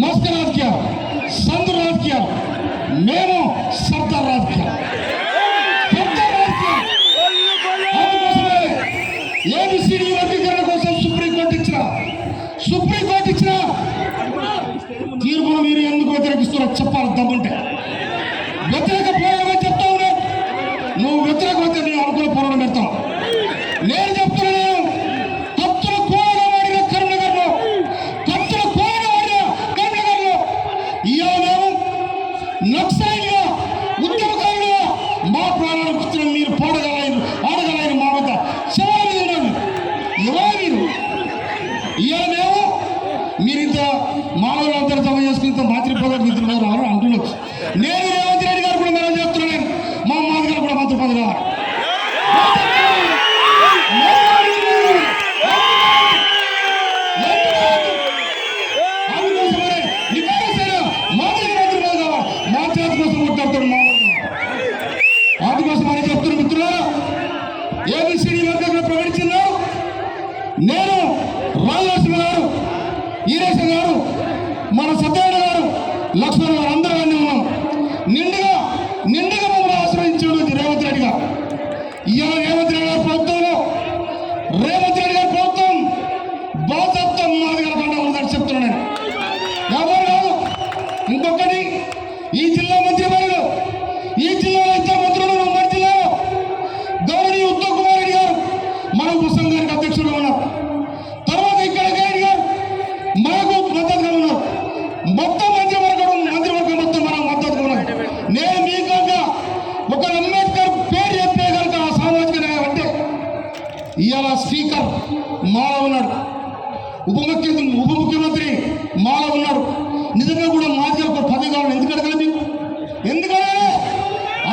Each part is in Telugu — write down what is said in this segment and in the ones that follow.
మస్క రాజకీయం సంత రాజకీయం మేము సర్దార్ రాజకీయం అందుకోసమే ఏబిసిడి వర్గీకరణ కోసం సుప్రీంకోర్టు ఇచ్చిన సుప్రీంకోర్టు ఇచ్చిన తీర్పును మీరు ఎందుకు వ్యతిరేకిస్తున్నారో చెప్పాలి దమ్ముంటే. వ్యతిరేక పోరాటమే చెప్తా ఉన్నా నువ్వు వ్యతిరేకమైతే నేను అనుకున్న పోరాటం పెడతావు నేను గారు మన సత్యనారాయణ గారు లక్ష్మణ్ గారు అందరూ అన్నీ ఉన్నాం. నిండుగా నిండుగా మమ్మల్ని ఆశ్రయించాడు రేవంత్ రెడ్డి గారు. ఇవాళ రేవంత్ రెడ్డి గారి ప్రభుత్వంలో రేవంత్ రెడ్డి గారి ప్రభుత్వం బాధ్యత్వం మాది గారి పంట ఉందని చెప్తున్నాను నేను. ఎవరు కాదు ఇంకొకటి ఈ జిల్లా మంత్రి ఇవాళ స్పీకర్? మాల ఉన్నాడు. ఉప ముఖ్యమంత్రి ఉప ముఖ్యమంత్రి మాల ఉన్నాడు. నిజంగా కూడా మాది ఒక పదవి కావాలి. ఎందుకు అడగలేదు మీకు? ఎందుకు అడగలే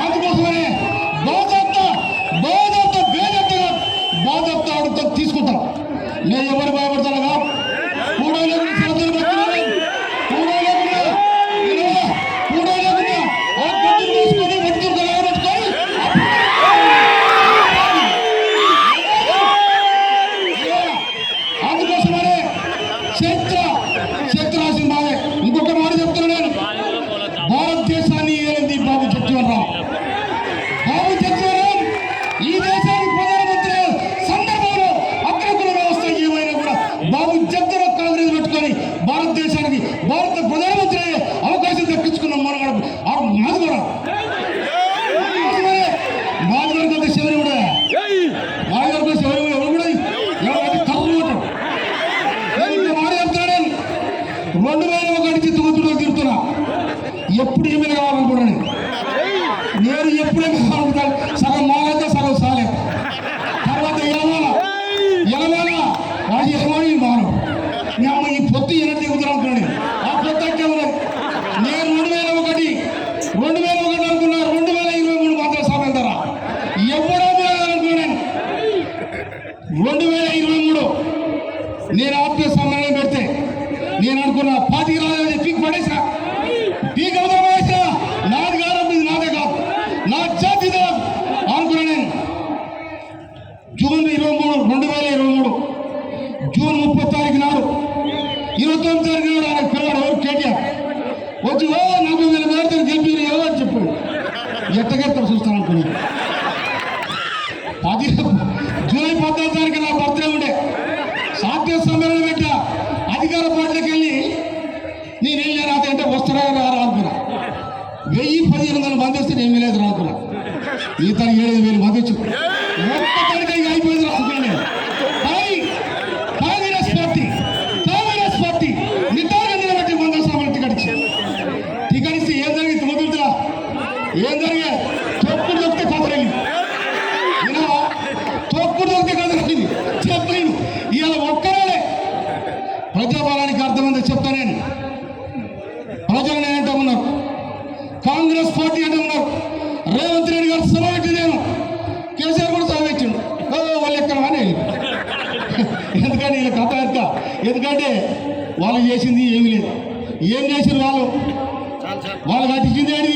అందుకోసమనే బాధ్యత బాధ్యత బేదత్తగా బాధ్యత అడుగుతా తీసుకుంటాం. నేను ఎవరు భయపడతానుగా మనగాడు ఆ మాది శివరి కూడా మాది గారికి శివరి కూడా ఎవరు కూడా రెండు వేల ఒకటి తిరుగుతున్నా ఎప్పుడు ఏమైనా కావాలనుకున్నాను నేను ఎప్పుడేమి కావాలనుకుంటాను సగం మాలైతే సగం సాలే తర్వాత ఎలవాల ఎలవాల వాడి యజమాని మాను నేను ఈ పొత్తు ఎనర్జీ కుదరనుకున్నాను ఆ పొత్తు అంటే ఉన్నది నేను రెండు వేల ఒకటి రెండు వేల ఒకటి అనుకున్నా రెండు వేల ఇరవై మూడు మాత్రం సమయం ధర ఎవడో అనుకున్నాను రెండు వేల ఇరవై మూడు నేను ఆత్మీయ సమ్మేళనం పెడితే నేను అనుకున్న పాతిక రాదని చెప్పి పడేసా. పీక్ పడేసా. నాది కాదు ఇది నాదే కాదు. నా జాతి అనుకున్నా నేను. జూన్ ఇరవై మూడు రెండు వేల ఇరవై మూడు జూన్ ముప్పై తారీఖు నాడు ఇరవై తొమ్మిది తారీఖు నాడు ఆయన పిల్లడు ఎవరు? కేటీఆర్. వచ్చి ఓ నలభై వేల గెలిపి ఎవరు అని చెప్పాడు. ఎట్టగెత్త వెయ్యి పదిహేను వందల మంది వస్తే నేను వెళ్ళేది రా అనుకున్నా మిగతా ఏడు వేలు మంది వచ్చి ఒక్కసారిగా ఇక అయిపోయింది రా అనుకున్నాను నేను. కానీ కాంగ్రెస్ పార్టీ కాంగ్రెస్ పార్టీ నిదానంగా నిలబెట్టి వంద సామాన్లు టికెట్ ఇచ్చింది టికెట్ ఇస్తే ఏం జరిగింది మొదలుతురా ఏం జరిగా తొక్కుడు దొక్కితే వినవా తొక్కుడు దొక్కితే చెప్పలేను ఇవాళ ప్రజాబలానికి అర్థమైంది చెప్తా నేను. ప్రజలు గారు నేను కేసీఆర్ కూడా సభ ఇచ్చిండు. వాళ్ళు ఎక్కడం అని ఎందుకంటే వీళ్ళ కథ ఎక్క ఎందుకంటే వాళ్ళు చేసింది ఏమి లేదు. ఏం చేసారు వాళ్ళు? వాళ్ళు కట్టించింది ఏంటి